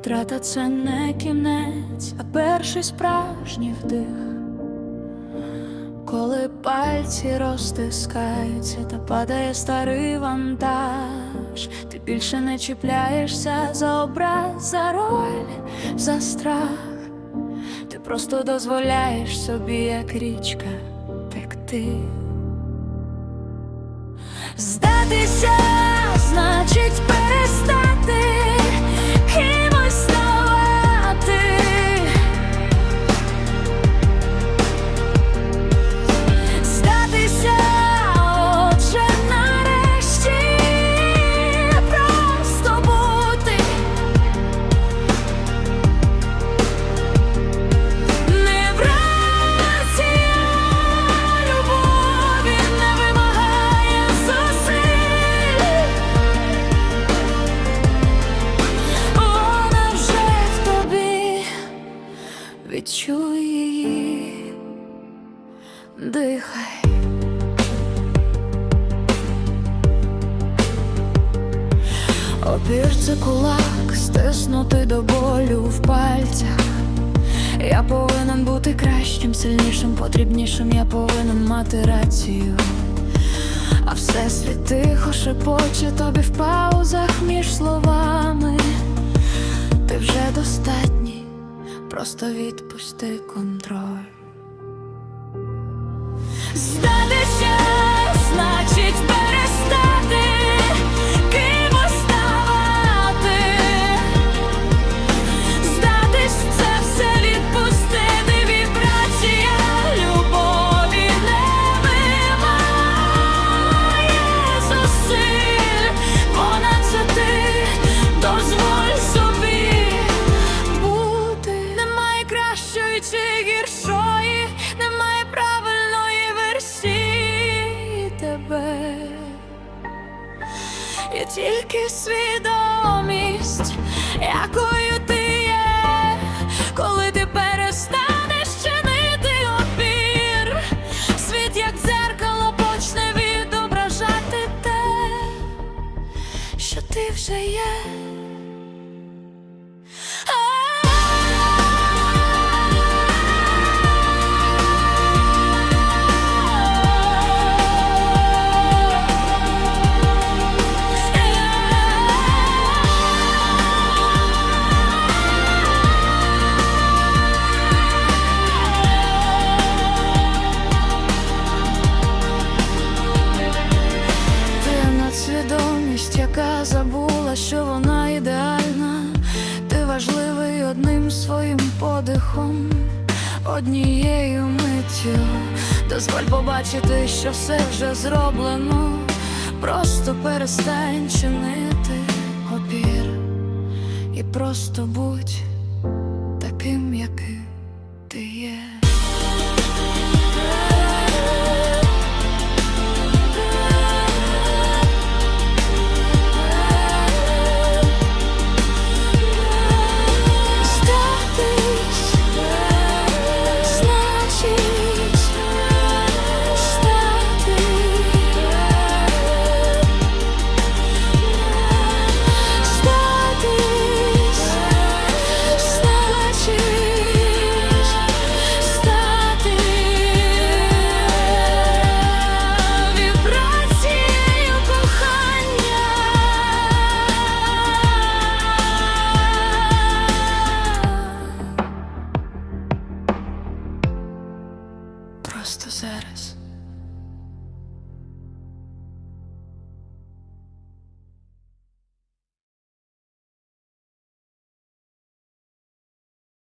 Втрата це не кінець, а перший справжній вдих. Коли пальці розтискаються та падає старий вантаж, ти більше не чіпляєшся за образ, за роль, за страх. Ти просто дозволяєш собі, як річка, текти. Здатися дихай. Опір це кулак, стиснути до болю в пальцях. Я повинен бути кращим, сильнішим, потрібнішим, я повинен мати рацію. А всесвіт тихо шепоче тобі в паузах між словами. Ти вже достатній, просто відпусти контроль. Чи гіршої, немає правильної версії тебе. Є тільки свідомість, якою ти є, коли ти перестанеш чинити опір, світ як дзеркало почне відображати те, що ти вже є. Яка забула, що вона ідеальна. Ти важливий одним своїм подихом, однією миттю. Дозволь побачити, що все вже зроблено. Просто перестань чинити опір і просто будь таким, яким ти є.